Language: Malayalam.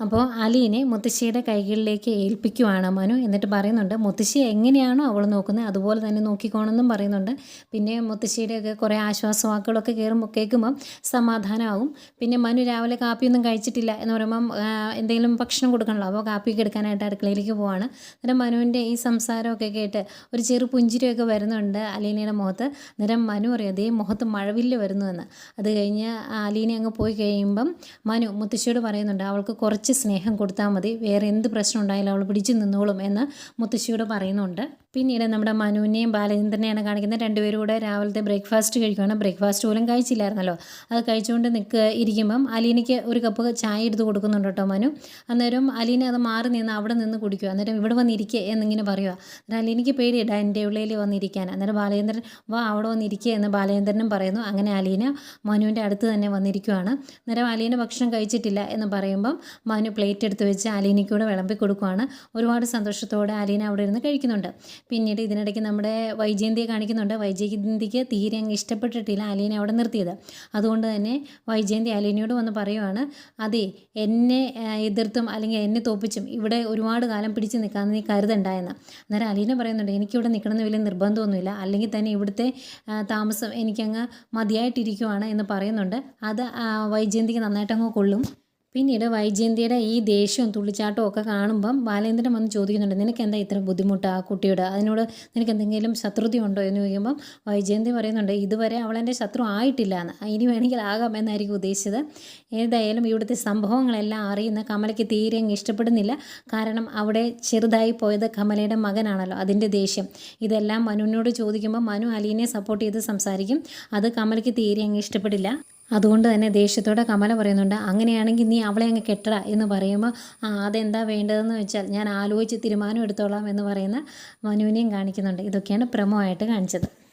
അപ്പോൾ അലീനെ മുത്തശ്ശിയുടെ കൈകളിലേക്ക് ഏൽപ്പിക്കുവാണ് മനു. എന്നിട്ട് പറയുന്നുണ്ട് മുത്തശ്ശി എങ്ങനെയാണോ അവൾ നോക്കുന്നത് അതുപോലെ തന്നെ നോക്കിക്കോണമെന്നും പറയുന്നുണ്ട്. പിന്നെ മുത്തശ്ശിയുടെയൊക്കെ കുറേ ആശ്വാസവാക്കുകളൊക്കെ കയറുമ്പോൾ കേൾക്കുമ്പം സമാധാനമാകും പിന്നെ മനു രാവിലെ കാപ്പിയൊന്നും കഴിച്ചിട്ടില്ല എന്ന് പറയുമ്പം എന്തെങ്കിലും ഭക്ഷണം കൊടുക്കണമല്ലോ അപ്പോൾ കാപ്പിയൊക്കെ എടുക്കാനായിട്ട് അടുക്കളയിലേക്ക് പോവാണ്. അന്നേരം മനുവിന്റെ ഈ സംസാരമൊക്കെ കേട്ട് ഒരു ചെറു പുഞ്ചിരിയൊക്കെ വരുന്നുണ്ട് അലീനയുടെ മുഖത്ത്. അന്നേരം മനു പറയും അതേ മുഖത്ത് മഴവില്ല് വരുന്നുവെന്ന്. അത് കഴിഞ്ഞ് അലീന അങ്ങ് പോയി കഴിയുമ്പം മനു മുത്തശ്ശിയോട് പറയുന്നുണ്ട് അവൾക്ക് കുറച്ച് സ്നേഹം കൊടുത്താൽ മതി. വേറെ എന്ത് പ്രശ്നം ഉണ്ടായാലും അവൾ പിടിച്ചു നിന്നോളും എന്ന് മുത്തശ്ശിയോട് പറയുന്നുണ്ട്. പിന്നീട് നമ്മുടെ മനുവിനെയും ബാലചന്ദ്രനെയാണ് കാണിക്കുന്നത്. രണ്ടുപേരും കൂടെ രാവിലത്തെ ബ്രേക്ക്ഫാസ്റ്റ് കഴിക്കുകയാണ് ബ്രേക്ക്ഫാസ്റ്റ് പോലും കഴിച്ചില്ലായിരുന്നല്ലോ. അത് കഴിച്ചുകൊണ്ട് നിൽക്കുക ഇരിക്കുമ്പം അലീനയ്ക്ക് ഒരു കപ്പ് ചായ എടുത്ത് കൊടുക്കുന്നുണ്ട് കേട്ടോ മനു. അന്നേരം അലീന അത് മാറി നിന്ന് അവിടെ നിന്ന് കുടിക്കുക. അന്നേരം ഇവിടെ വന്നിരിക്കുക എന്നിങ്ങനെ പറയുക. അന്നേരം അലീനയ്ക്ക് പേടിയില്ല എന്റെ ഉള്ളിൽ വന്നിരിക്കാൻ. അന്നേരം ബാലചന്ദ്രൻ വാ അവിടെ വന്നിരിക്കുക എന്ന് ബാലചന്ദ്രനും പറയുന്നു. അങ്ങനെ അലീന മനുവിന്റെ അടുത്ത് തന്നെ വന്നിരിക്കുകയാണ് അന്നേരം അലീന ഭക്ഷണം കഴിച്ചിട്ടില്ല എന്ന് പറയുമ്പം മനു പ്ലേറ്റ് എടുത്ത് വെച്ച് അലീനയ്ക്കൂടെ വിളമ്പി കൊടുക്കുവാണ്. ഒരുപാട് സന്തോഷത്തോടെ അലീന അവിടെ ഇരുന്ന് കഴിക്കുന്നുണ്ട്. പിന്നീട് ഇതിനിടയ്ക്ക് നമ്മുടെ വൈജയന്തിയെ കാണിക്കുന്നുണ്ട്. വൈജയന്തിക്ക് തീരെ അങ്ങ് ഇഷ്ടപ്പെട്ടിട്ടില്ല അലീനെ അവിടെ നിർത്തിയത്. അതുകൊണ്ട് തന്നെ വൈജയന്തി അലീനയോട് വന്ന് പറയുവാണ് അതെ എന്നെ എതിർത്തും അല്ലെങ്കിൽ എന്നെ തോപ്പിച്ചും ഇവിടെ ഒരുപാട് കാലം പിടിച്ച് നിൽക്കാമെന്ന് നീ കരുതണ്ടായെന്ന്. അന്നേരം അലീന പറയുന്നുണ്ട് എനിക്കിവിടെ നിൽക്കണമെന്ന് വലിയ നിർബന്ധമൊന്നുമില്ല. അല്ലെങ്കിൽ തന്നെ ഇവിടുത്തെ താമസം എനിക്കങ്ങ് മതിയായിട്ടിരിക്കുവാണ് എന്ന് പറയുന്നുണ്ട്. അത് വൈജയന്തിക്ക് നന്നായിട്ടങ്ങ് കൊള്ളും. പിന്നീട് വൈജയന്തിയുടെ ഈ ദേഷ്യവും തുള്ളിച്ചാട്ടവും ഒക്കെ കാണുമ്പം ബാലേന്ദ്രൻ വന്ന് ചോദിക്കുന്നുണ്ട് നിനക്ക് എന്താ ഇത്ര ബുദ്ധിമുട്ട് ആ കുട്ടിയോട്? അതിനോട് നിനക്ക് എന്തെങ്കിലും ശത്രുതയുണ്ടോ എന്ന് ചോദിക്കുമ്പം വൈജയന്തി പറയുന്നുണ്ട് ഇതുവരെ അവൾ എന്റെ ശത്രു ആയിട്ടില്ല എന്ന്. ഇനി വേണമെങ്കിൽ ആകാം എന്നായിരിക്കും ഉദ്ദേശിച്ചത്. ഏതായാലും ഇവിടുത്തെ സംഭവങ്ങളെല്ലാം അറിയുന്ന കമലയ്ക്ക് തീരെ ഇഷ്ടപ്പെടുന്നില്ല. കാരണം അവിടെ ചെറുതായി പോയത് കമലയുടെ മകനാണല്ലോ അതിന്റെ ദേഷ്യം. ഇതെല്ലാം മനുവിനോട് ചോദിക്കുമ്പോൾ മനു അലീനെ സപ്പോർട്ട് ചെയ്ത് സംസാരിക്കും. അത് കമലയ്ക്ക് തീരെ അങ്ങ് ഇഷ്ടപ്പെടില്ല. അതുകൊണ്ട് തന്നെ ദേഷ്യത്തോടെ കമല പറയുന്നുണ്ട് അങ്ങനെയാണെങ്കിൽ നീ അവളെ അങ്ങ് കെട്ടട എന്ന് പറയുമ്പോൾ ആ അതെന്താ വേണ്ടതെന്ന് വെച്ചാൽ ഞാൻ ആലോചിച്ച് തീരുമാനം എടുത്തോളാം എന്ന് പറയുന്ന മനുവിനെയും കാണിക്കുന്നുണ്ട്. ഇതൊക്കെയാണ് പ്രമോ ആയിട്ട് കാണിച്ചത്.